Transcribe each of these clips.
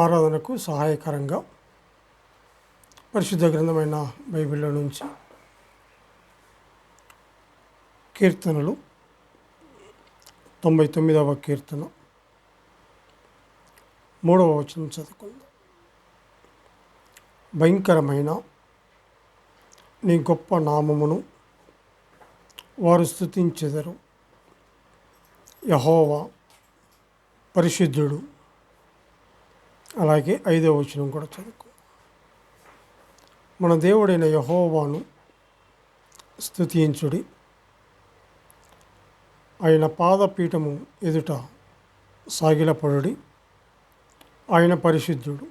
ఆరాధనకు సహాయకరంగా పరిశుద్ధ గ్రంథమైన బైబిల్లో నుంచి కీర్తనలు తొంభై తొమ్మిదవ కీర్తన మూడవ వచనం చదువుకుందాం. భయంకరమైన నీ గొప్ప నామమును వారు స్థుతించెదరు యహోవా పరిశుద్ధుడు. అలాగే ఐదవ వచనం కూడా చదువుకో. మన దేవుడైన యహోవాను స్థుతించుడి ఆయన పాదపీఠము ఎదుట సాగిలపడుడి. ఆయన పరిశుద్ధుడు.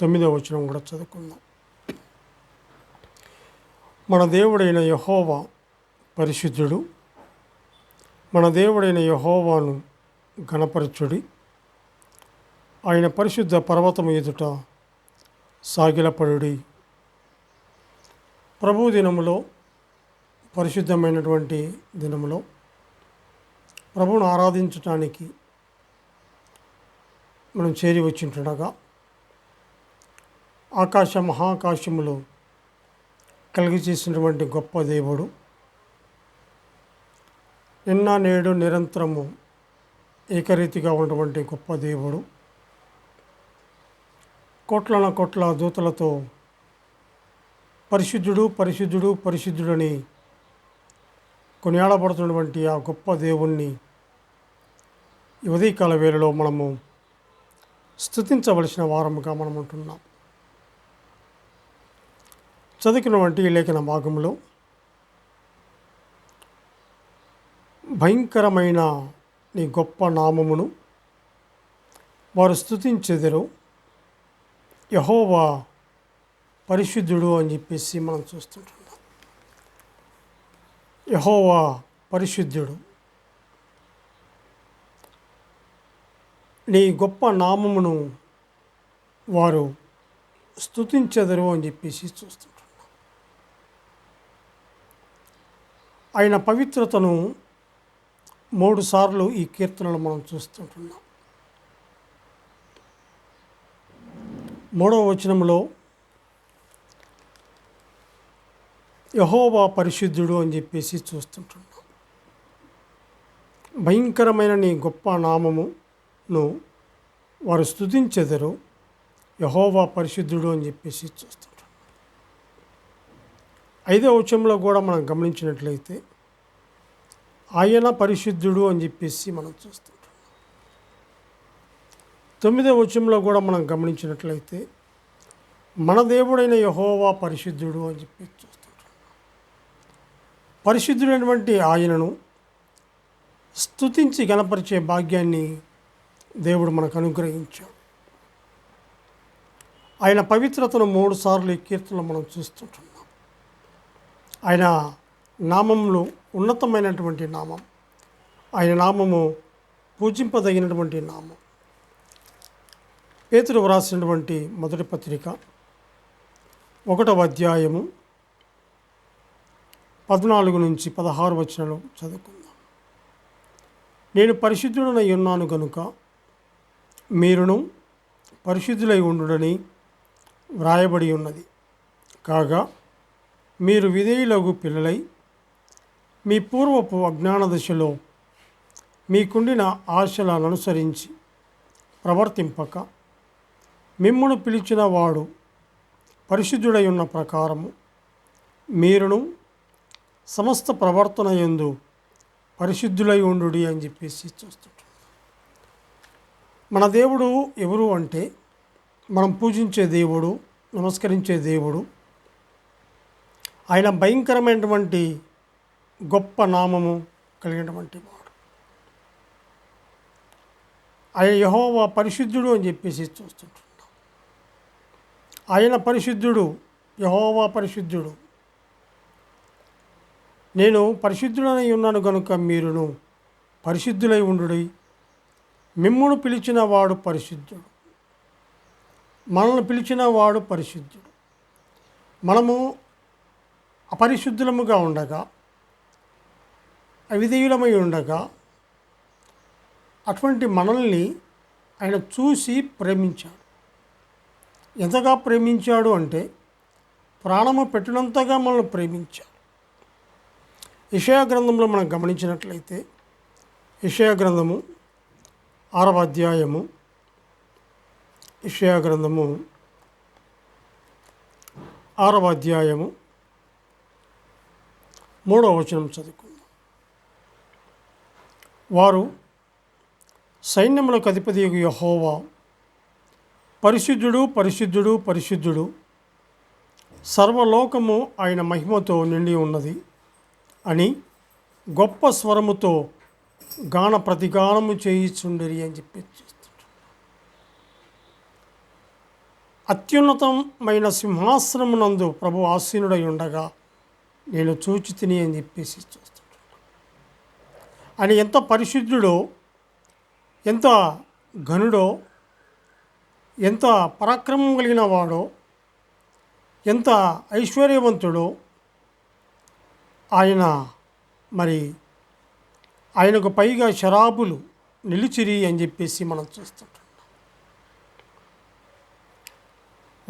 తొమ్మిదవ వచనం కూడా చదువుకుందాం. మన దేవుడైన యహోవా పరిశుద్ధుడు. మన దేవుడైన యహోవాను గణపరచుడి ఆయన పరిశుద్ధ పర్వతము ఎదుట సాగిలపడుడి. ప్రభు దినములో పరిశుద్ధమైనటువంటి దినములో ప్రభువును ఆరాధించటానికి మనం చేరి వచ్చింటుండగా ఆకాశ మహాకాశములో కలిగి చేసినటువంటి గొప్ప దేవుడు నిన్న నేడు నిరంతరము ఏకరీతిగా ఉన్నటువంటి గొప్ప దేవుడు కోట్లన కోట్ల దూతలతో పరిశుద్ధుడు పరిశుద్ధుడు పరిశుద్ధుడని కొనియాడబడుతున్నటువంటి ఆ గొప్ప దేవుణ్ణి ఉదయకాల వేళలో మనము స్థుతించవలసిన వారముగా మనం ఉంటున్నాం. చదువుకున్నటువంటి లేఖన భాగంలో భయంకరమైన నీ గొప్ప నామమును వారు స్థుతించెదరు యహోవా పరిశుద్ధుడు అని చెప్పేసి మనం చూస్తుంటున్నాం యహోవా పరిశుద్ధుడు. నీ గొప్ప నామమును వారు స్థుతించదరు అని చెప్పేసి చూస్తుంటున్నాం. ఆయన పవిత్రతను మూడు సార్లు ఈ కీర్తనలు మనం చూస్తుంటున్నాం. మూడవ వచనంలో యహోవా పరిశుద్ధుడు అని చెప్పేసి చూస్తుంటున్నాం. భయంకరమైన నీ గొప్ప నామమును వారు స్థుతించెదరు యహోవా పరిశుద్ధుడు అని చెప్పేసి చూస్తుంటాం ఐదవ వచనంలో కూడా మనం గమనించినట్లయితే ఆయన పరిశుద్ధుడు అని చెప్పేసి మనం చూస్తాం. తొమ్మిదవ వచనంలో కూడా మనం గమనించినట్లయితే మన దేవుడైన యహోవా పరిశుద్ధుడు అని చెప్పి చూస్తుంటాం. పరిశుద్ధుడైనటువంటి ఆయనను స్తుతించి గణపరిచే భాగ్యాన్ని దేవుడు మనకు అనుగ్రహించాడు. ఆయన పవిత్రతను మూడు సార్లు ఈ కీర్తనలో మనం చూస్తుంటున్నాం. ఆయన నామంలో ఉన్నతమైనటువంటి నామం ఆయన నామము పూజింపదగినటువంటి నామం పేతురు వ్రాసినటువంటి మొదటి పత్రిక ఒకటవ అధ్యాయము పద్నాలుగు నుంచి పదహారు వచనాలు చదువుకుందాం. నేను పరిశుద్ధుడనై ఉన్నాను గనుక మీరును పరిశుద్ధులై ఉండుడని వ్రాయబడి ఉన్నది. కాగా మీరు విధేయులగు పిల్లలై మీ పూర్వపు అజ్ఞాన దశలో మీకుండిన ఆశలను అనుసరించి ప్రవర్తింపక మిమ్మును పిలిచిన వాడు పరిశుద్ధుడై ఉన్న ప్రకారము. మీరును సమస్త ప్రవర్తన ఎందు పరిశుద్ధులై ఉండు అని చెప్పేసి చూస్తుంటాం. మన దేవుడు ఎవరు అంటే మనం పూజించే దేవుడు నమస్కరించే దేవుడు. ఆయన భయంకరమైనటువంటి గొప్ప నామము కలిగినటువంటి వాడు. ఆయన యహోవా పరిశుద్ధుడు అని చెప్పేసి చూస్తుంటాడు ఆయన పరిశుద్ధుడు యహోవా పరిశుద్ధుడు. నేను పరిశుద్ధుడనై ఉన్నాను కనుక మీరును పరిశుద్ధులై ఉండుడై. మిమ్మును పిలిచిన వాడు పరిశుద్ధుడు. మనల్ని పిలిచిన వాడు పరిశుద్ధుడు. మనము అపరిశుద్ధులముగా ఉండగా అవిధేయులమై ఉండగా అటువంటి మనల్ని ఆయన చూసి ప్రేమించాడు. ఎంతగా ప్రేమించాడు అంటే ప్రాణము పెట్టినంతగా మనల్ని ప్రేమించాడు. ఇషయా గ్రంథంలో మనం గమనించినట్లయితే ఇషయా గ్రంథము ఆరవ అధ్యాయము ఇషయా గ్రంథము ఆరవ అధ్యాయము మూడవ వచనం చదువుకుందాం. వారు సైన్యములకు అధిపతి యహోవా పరిశుద్ధుడు పరిశుద్ధుడు పరిశుద్ధుడు. సర్వలోకము ఆయన మహిమతో నిండి ఉన్నది అని గొప్ప స్వరముతో గాన ప్రతిగానము చేయిచుండరి అని చెప్పి అత్యున్నతమైన సింహాసనమునందు ప్రభు ఆసీనుడై ఉండగా నేను చూచి తిని అని చెప్పేసి చూస్తాడు ఆయన ఎంత పరిశుద్ధుడో ఎంత ఘనుడో ఎంత పరాక్రమం కలిగిన వాడో ఎంత ఐశ్వర్యవంతుడో ఆయన మరి ఆయనకు పైగా శరాబులు నిలిచిరి అని చెప్పేసి మనం చూస్తుంటాం.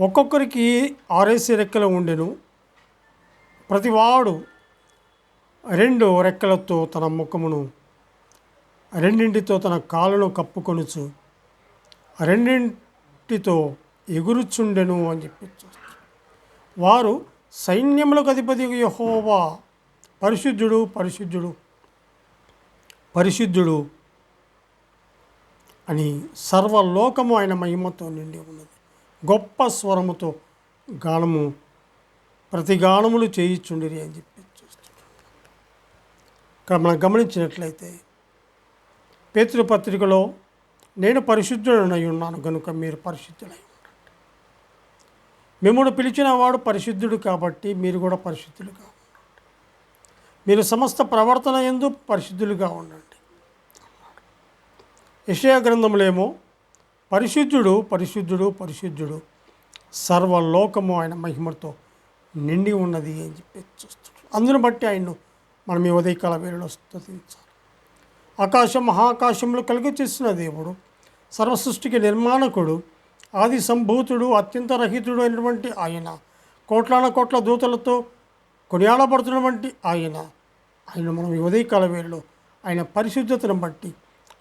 ఒక్కొక్కరికి ఆరేసి రెక్కలు ఉండెను. ప్రతివాడు రెండు రెక్కలతో తన ముఖమును రెండింటితో తన కాళ్ళను కప్పుకొనుచు రెండింటి రెండింటితో ఎగురుచుండెను అని చెప్పి వారు సైన్యములకు అధిపతి యహోవా పరిశుద్ధుడు పరిశుద్ధుడు పరిశుద్ధుడు అని సర్వలోకము ఆయన మహిమతో నిండి ఉన్నది. గొప్ప స్వరముతో గానము ప్రతిగానములు చేయిచుండిరి అని చెప్పి చూస్తున్నాం ఇక్కడ మనం గమనించినట్లయితే పేతృపత్రికలో నేను పరిశుద్ధుడనై ఉన్నాను కనుక మీరు పరిశుద్ధులై ఉండండి. మిమ్మల్ని పిలిచిన వాడు పరిశుద్ధుడు కాబట్టి మీరు కూడా పరిశుద్ధులుగా ఉండండి. మీరు సమస్త ప్రవర్తన ఎందు పరిశుద్ధులుగా ఉండండి. యషయా గ్రంథంలో పరిశుద్ధుడు పరిశుద్ధుడు పరిశుద్ధుడు సర్వలోకము ఆయన మహిమతో నిండి ఉన్నది అని చెప్పి చూస్తున్నాడు. అందును బట్టి ఆయన్ను మనం ఈ ఉదయకాల వేళలో స్థుతించాలి ఆకాశం మహాకాశంలో కలిగి చేసిన దేవుడు. సర్వసృష్టికి నిర్మాణకుడు ఆది సంభూతుడు అత్యంత రహితుడు అయినటువంటి ఆయన కోట్లాన కోట్ల దూతలతో కొనియాడబడుతున్నటువంటి ఆయన. ఆయన మనం ఉదయకాల వేళలో ఆయన పరిశుద్ధతను బట్టి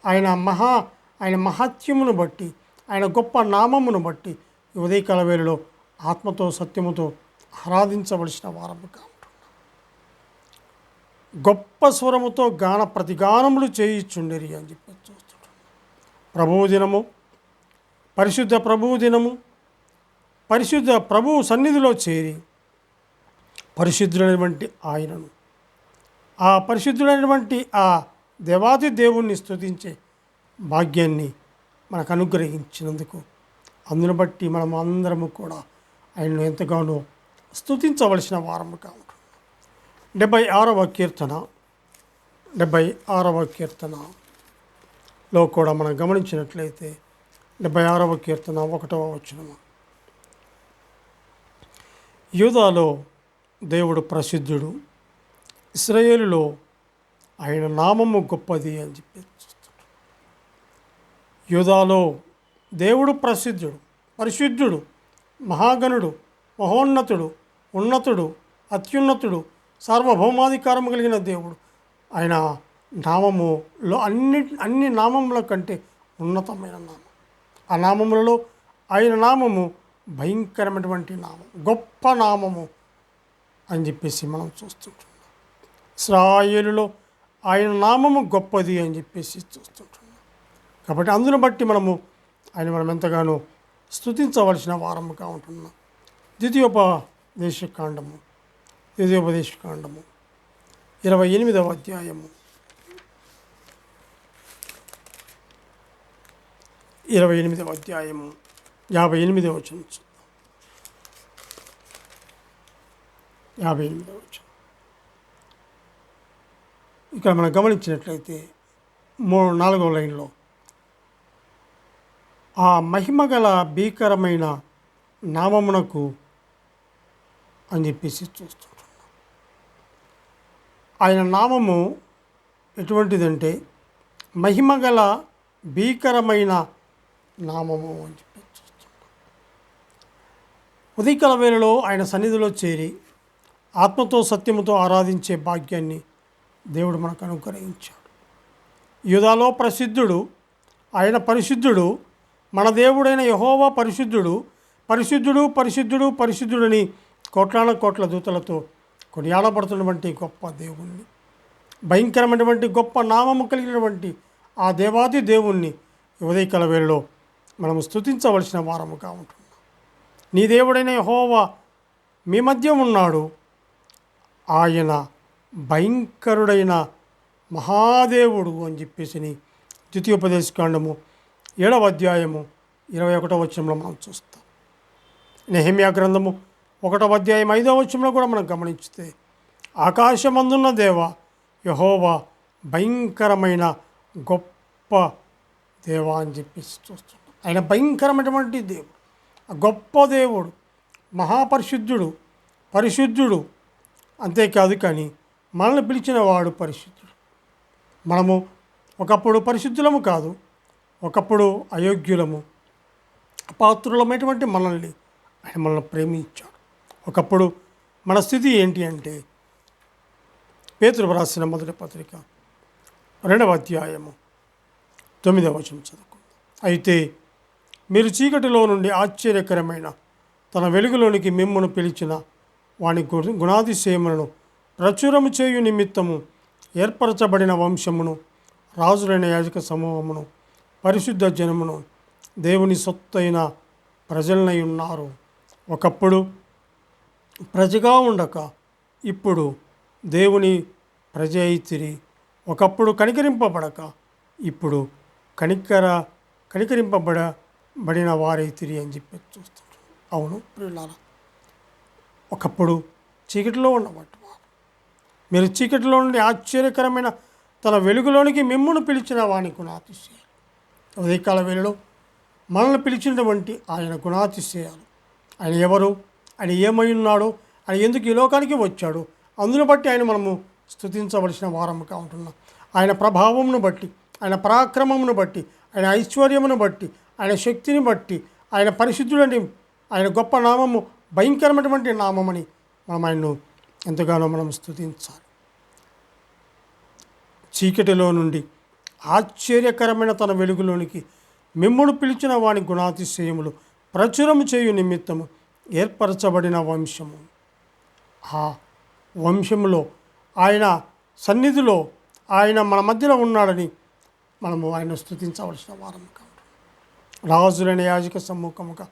ఆయన మహా ఆయన మహత్యమును బట్టి ఆయన గొప్ప నామమును బట్టి ఉదయకాల వేళలో ఆత్మతో సత్యముతో ఆరాధించవలసిన వారము గొప్ప స్వరముతో గాన ప్రతిగానములు చేయిచుండేరి అని చెప్పి చూస్తాడు ప్రభువు దినము పరిశుద్ధ ప్రభువు దినము పరిశుద్ధ ప్రభువు సన్నిధిలో చేరి పరిశుద్ధుడైనటువంటి ఆయనను ఆ పరిశుద్ధుడైనటువంటి ఆ దేవాది దేవుణ్ణి స్థుతించే భాగ్యాన్ని మనకు అనుగ్రహించినందుకు అందును బట్టి మనం అందరము కూడా ఆయనను ఎంతగానో స్థుతించవలసిన వారముగా ఉంటుంది డెబ్బై ఆరవ కీర్తన డెబ్బై ఆరవ కీర్తనలో కూడా మనం గమనించినట్లయితే డెబ్బై ఆరవ కీర్తన ఒకటవ వచనము యూదాలో దేవుడు ప్రసిద్ధుడు ఇస్రాయేలులో ఆయన నామము గొప్పది అని చెప్పి యూదాలో దేవుడు ప్రసిద్ధుడు పరిశుద్ధుడు మహాగణుడు మహోన్నతుడు ఉన్నతుడు అత్యున్నతుడు సార్వభౌమాధికారం కలిగిన దేవుడు. ఆయన నామములో అన్ని అన్ని నామముల కంటే ఉన్నతమైన నామం. ఆ నామములలో ఆయన నామము భయంకరమైనటువంటి నామం గొప్ప నామము అని చెప్పేసి మనం చూస్తుంటున్నాం. ఇస్రాయేలులో ఆయన నామము గొప్పది అని చెప్పేసి చూస్తుంటున్నాం. కాబట్టి అందును బట్టి మనము ఆయన మనం ఎంతగానో స్థుతించవలసిన వారముగా ఉంటున్నాం. ద్వితీయోపదేశకాండము ద్వితీయోపదేశకాండము ఇరవై ఎనిమిదవ అధ్యాయము. ఇరవై ఎనిమిదవ అధ్యాయము. యాభై ఎనిమిదవ వచనం యాభై ఎనిమిదవ వచనం. ఇక్కడ మనం గమనించినట్లయితే మూడు నాలుగవ లైన్లో ఆ మహిమ గల భీకరమైన నామమునకు అని చెప్పేసి చూస్తుంటున్నాం ఆయన నామము ఎటువంటిదంటే మహిమ గల భీకరమైన నామము అని చెప్పి ఉదయకల ఉదయకాల వేళలో ఆయన సన్నిధిలో చేరి ఆత్మతో సత్యముతో ఆరాధించే భాగ్యాన్ని దేవుడు మనకు అనుగ్రహించాడు. యుధాలో ప్రసిద్ధుడు ఆయన పరిశుద్ధుడు మన దేవుడైన యహోవా పరిశుద్ధుడు పరిశుద్ధుడు పరిశుద్ధుడు పరిశుద్ధుడని కోట్లాన కోట్ల దూతలతో కొనియాడబడుతున్నటువంటి గొప్ప దేవుణ్ణి. భయంకరమైనటువంటి గొప్ప నామము కలిగినటువంటి ఆ దేవాది దేవుణ్ణి ఈ ఉదయకాల వేళలో మనం స్తుతించవలసిన వారముగా ఉంటున్నాం. నీ దేవుడైన హోవా మీ మధ్య ఉన్నాడు. ఆయన భయంకరుడైన మహాదేవుడు అని చెప్పేసి ద్వితీయోపదేశకాండము ఏడవ అధ్యాయము ఇరవై ఒకటో వచనంలో మనం చూస్తాం. నెహమ్యా గ్రంథము ఒకటవ అధ్యాయం ఐదవ వచ్చంలో కూడా మనం గమనించితే ఆకాశమందున్న దేవ యహోవా భయంకరమైన గొప్ప దేవ అని చెప్పేసి చూస్తున్నాం ఆయన భయంకరమైనటువంటి దేవుడు. గొప్ప దేవుడు మహాపరిశుద్ధుడు పరిశుద్ధుడు అంతేకాదు కానీ మనల్ని పిలిచిన వాడు పరిశుద్ధుడు. మనము ఒకప్పుడు పరిశుద్ధులము కాదు ఒకప్పుడు అయోగ్యులము అపాత్రులమైనటువంటి మనల్ని ఆయన మనల్ని ప్రేమించాడు. ఒకప్పుడు మన స్థితి ఏంటి అంటే పేతురు రాసిన మొదటి పత్రిక రెండవ అధ్యాయము తొమ్మిదవ వచనం చదువుకుంది. అయితే మీరు చీకటిలో నుండి ఆశ్చర్యకరమైన తన వెలుగులోనికి మిమ్మను పిలిచిన వాని గు- గుణాతిశయములను ప్రచురము చేయు నిమిత్తము ఏర్పరచబడిన వంశమును రాజులైన యాజక సమూహమును పరిశుద్ధ జనమును దేవుని సొత్తైన ప్రజలనై ఉన్నారు. ఒకప్పుడు ప్రజగా ఉండక. ఇప్పుడు దేవుని ప్రజ అయితిరి ఒకప్పుడు కనికరింపబడక. ఇప్పుడు కనికర కనికరింపబడ బడిన వారైతిరి అని చెప్పి చూస్తారు. అవును ప్రియులారా ఒకప్పుడు చీకటిలో ఉన్నవాటి వారు మీరు చీకటిలో నుండి ఆశ్చర్యకరమైన తన వెలుగులోనికి మిమ్మును పిలిచిన వాని గుణాతిశయాలు. ఉదయకాల వేళలో మనల్ని పిలిచినటువంటి ఆయన గుణాతిశయాలు. ఆయన ఎవరు? ఆయన ఏమై ఉన్నాడో ఆయన ఎందుకు ఈ లోకానికి వచ్చాడు అందును బట్టి ఆయన మనము స్థుతించవలసిన వారముగా ఉంటున్నాం. ఆయన ప్రభావమును బట్టి ఆయన పరాక్రమమును బట్టి ఆయన ఐశ్వర్యమును బట్టి ఆయన శక్తిని బట్టి ఆయన పరిశుద్ధుడని ఆయన గొప్ప నామము భయంకరమైనటువంటి నామమని మనం ఆయన్ను ఎంతగానో మనం స్థుతించాలి చీకటిలో నుండి ఆశ్చర్యకరమైన తన వెలుగులోనికి మిమ్ముడు పిలిచిన వాని గుణాతిశయములు ప్రచురము చేయు నిమిత్తము ఏర్పరచబడిన వంశము. ఆ వంశములో ఆయన సన్నిధిలో ఆయన మన మధ్యలో ఉన్నాడని మనము ఆయన స్థుతించవలసిన వారము కాదు రాజులైన యాజక సమ్ముఖముగా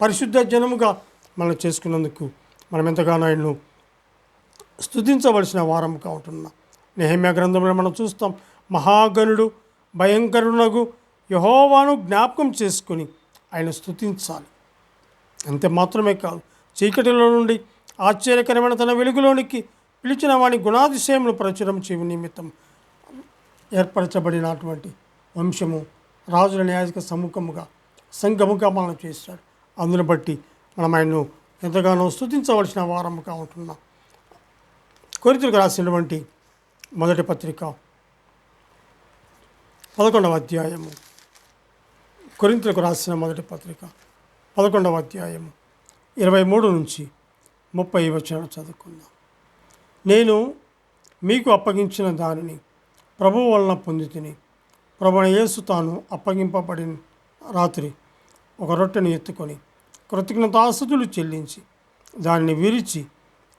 పరిశుద్ధ జనముగా మనం చేసుకున్నందుకు మనం ఎంతగానో ఆయన్ను స్థుతించవలసిన వారం ఉంటున్నాం నెహమ్య గ్రంథంలో మనం చూస్తాం మహాగణుడు భయంకరునగు యహోవాను జ్ఞాపకం చేసుకుని ఆయన స్థుతించాలి అంతే మాత్రమే కాదు. చీకటిలో నుండి ఆశ్చర్యకరమైన తన వెలుగులోనికి పిలిచిన వాని గుణాతిశయములు ప్రచురం చేయు నిమిత్తం ఏర్పరచబడినటువంటి వంశము రాజుల న్యాయక సముఖముగా సంఘముగా మనం చేశాడు. అందును బట్టి మనం ఆయన్ను ఎంతగానో స్థుతించవలసిన వారముగా ఉంటున్నాం. కొరితలకు రాసినటువంటి మొదటి పత్రిక పదకొండవ అధ్యాయము. కొరింతలకు రాసిన మొదటి పత్రిక పదకొండవ అధ్యాయం ఇరవై మూడు నుంచి ముప్పై వచనాలు చదువుకుందాం. నేను మీకు అప్పగించిన దానిని ప్రభువు వలన పొంది తిని ప్రభుణ యేసు తాను అప్పగింపబడిన రాత్రి ఒక రొట్టెను ఎత్తుకొని కృతజ్ఞతాస్తుతులు చెల్లించి దానిని విరిచి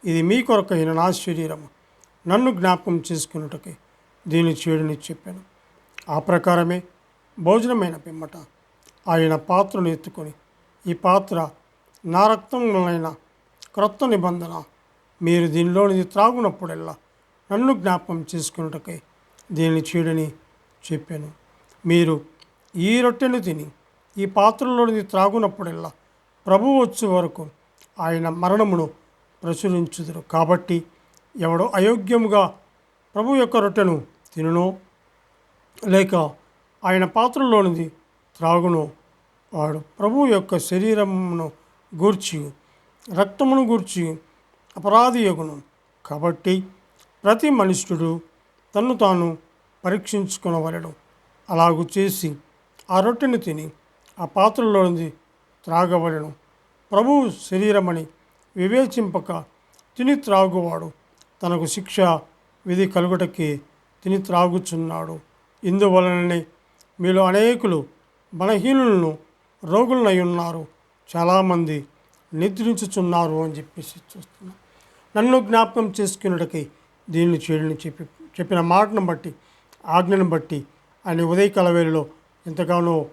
ఇది మీ కొరకైన నా శరీరము నన్ను జ్ఞాపకం చేసుకున్నటకే దీని చేయడని చెప్పాను. ఆ ప్రకారమే భోజనమైన పిమ్మట ఆయన పాత్రను ఎత్తుకొని ఈ పాత్ర నా రక్తం క్రొత్త నిబంధన. మీరు దీనిలోనిది త్రాగునప్పుడల్లా నన్ను జ్ఞాపకం చేసుకున్నటకై దీనిని చేయడని చెప్పాను. మీరు ఈ రొట్టెను తిని ఈ పాత్రలోనిది త్రాగునప్పుడల్లా ప్రభు వచ్చే వరకు ఆయన మరణమును ప్రచురించుదురు. కాబట్టి ఎవడో అయోగ్యముగా ప్రభు యొక్క రొట్టెను తినునో లేక ఆయన పాత్రలోనిది త్రాగునో వాడు ప్రభు యొక్క శరీరమును గూర్చి రక్తమును గూర్చి అపరాధి యొగును కాబట్టి ప్రతి మనుష్యుడు తన్ను తాను పరీక్షించుకునవలడు అలాగు చేసి ఆ రొట్టెను తిని ఆ పాత్రలో త్రాగవలను. ప్రభువు శరీరమని వివేచింపక తిని త్రాగువాడు తనకు శిక్ష విధి కలుగుటకి తిని త్రాగుచున్నాడు. ఇందువలననే మీలో అనేకులు బలహీనులను రోగులనై ఉన్నారు. చాలామంది నిద్రించుచున్నారు అని చెప్పేసి చూస్తున్నాం. నన్ను జ్ఞాపకం చేసుకున్నటకై దీన్ని చేయడని చెప్పి చెప్పిన మాటను బట్టి ఆజ్ఞను బట్టి ఆయన ఉదయకాల వేళలో ఎంతగానో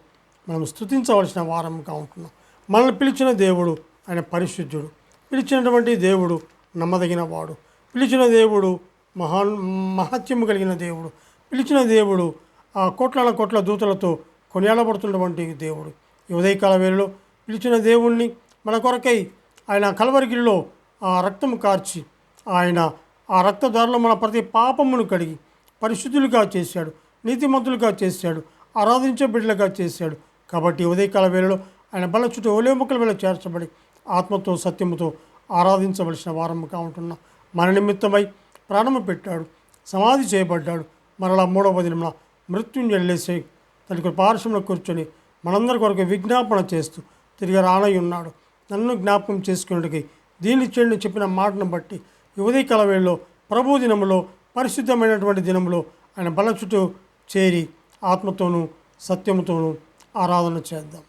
మనం స్థుతించవలసిన వారంగా ఉంటున్నాం. మనల్ని పిలిచిన దేవుడు ఆయన పరిశుద్ధుడు. పిలిచినటువంటి దేవుడు నమ్మదగిన వాడు పిలిచిన దేవుడు మహాన్ మహత్యము కలిగిన దేవుడు. పిలిచిన దేవుడు ఆ కోట్ల కోట్ల దూతలతో కొనియాడబడుతున్నటువంటి దేవుడు. ఉదయకాల వేళలో పిలిచిన దేవుణ్ణి మన కొరకై ఆయన కలవరిగిరిలో ఆ రక్తము కార్చి ఆయన ఆ రక్తదారులో మన ప్రతి పాపమును కడిగి పరిశుద్ధులుగా చేశాడు నీతిమంతులుగా చేశాడు ఆరాధించే బిడ్డలుగా చేశాడు. కాబట్టి ఉదయకాల వేళలో ఆయన బల చుట్టూ ఒలే ముక్కల వేళ చేర్చబడి ఆత్మతో సత్యముతో ఆరాధించవలసిన వారముగా ఉంటున్నాం మన నిమిత్తమై ప్రాణము పెట్టాడు సమాధి చేయబడ్డాడు. మరలా మూడవ దినమున మృత్యుంజలేసే తనకు పార్శ్వంలో కూర్చొని మనందరి కొరకు విజ్ఞాపన చేస్తూ తిరిగి రానై ఉన్నాడు. నన్ను జ్ఞాపకం చేసుకున్నటికి దీని చేయండి చెప్పిన మాటను బట్టి యువతి కలవేళ్ళలో ప్రభు దినములో పరిశుద్ధమైనటువంటి దినములో ఆయన బల చుట్టూ చేరి ఆత్మతోనూ సత్యముతోనూ ఆరాధన చేద్దాం.